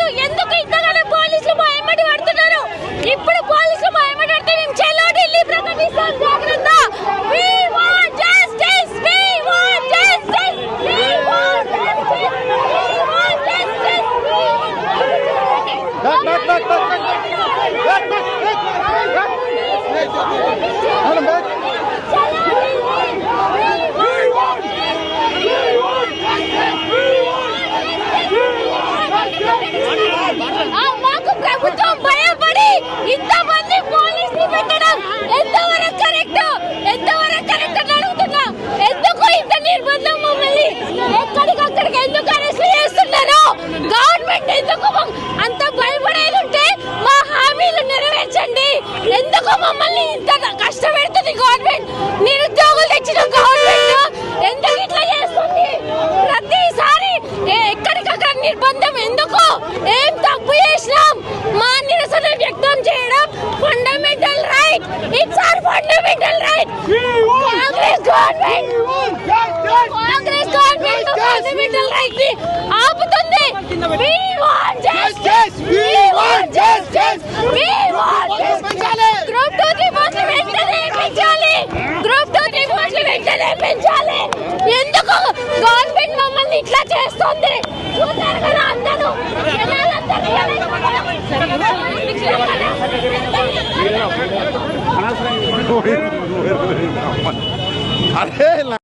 కాదు. ఎందుకు ఇంతగానో పోలీసులు మా ఎమ్మటి పడుతున్నారు? ఇప్పుడు పోలీసులు మా ఎమ్మటి పడితే మేము చెల్లో ఢిల్లీ ప్రకటిస్తాం. జాగ్రత్త. Knock, knock, knock, knock want justice! We want justice! We want justice! We want Back, back, back, back, back, back. Back, back, back, back. Madam, back. Chhello Delhi! We want ఆ మాకు ప్రభుత్వం భయపడి ఇంతమంది పోలీసులు పెట్టడం ఎంతవరకు కరెక్ట్ ఎంతవరకు కరెక్ట్ అని అడుగుతున్నా ఎందుకు ఇంత నిర్బంధం మమ్మల్ని ఎక్కడికక్కడికి ఎందుకు అరెస్ట్ చేస్తున్నారు గవర్నమెంట్ ఎందుకు మమ్- అంత భయపడేది ఉంటే మా హామీలు నెరవేర్చండి ఎందుకు మమ్మల్ని ఇంత కష్టపెడుతుంది గవర్నమెంట్ నిరుద్యోగులు తెచ్చిన గవర్నమెంట్ ఎందుకు ఇట్లా చేస్తుంది? ప్రతిసారి ఎక్కడికక్కడ నిర్బంధం ఎందుకు? ఏం తప్పు చేసినాం? మా నిరసన వ్యక్తం చేయడం fundamental right it's are fundamental right Congress government Congress government fundamental రైట్ని ఆపుతుంది. We want justice. We want justice. Government మమ్మల్ని ఇట్లా చేస్తుంది. చూసారు కదా అందరూ? అరే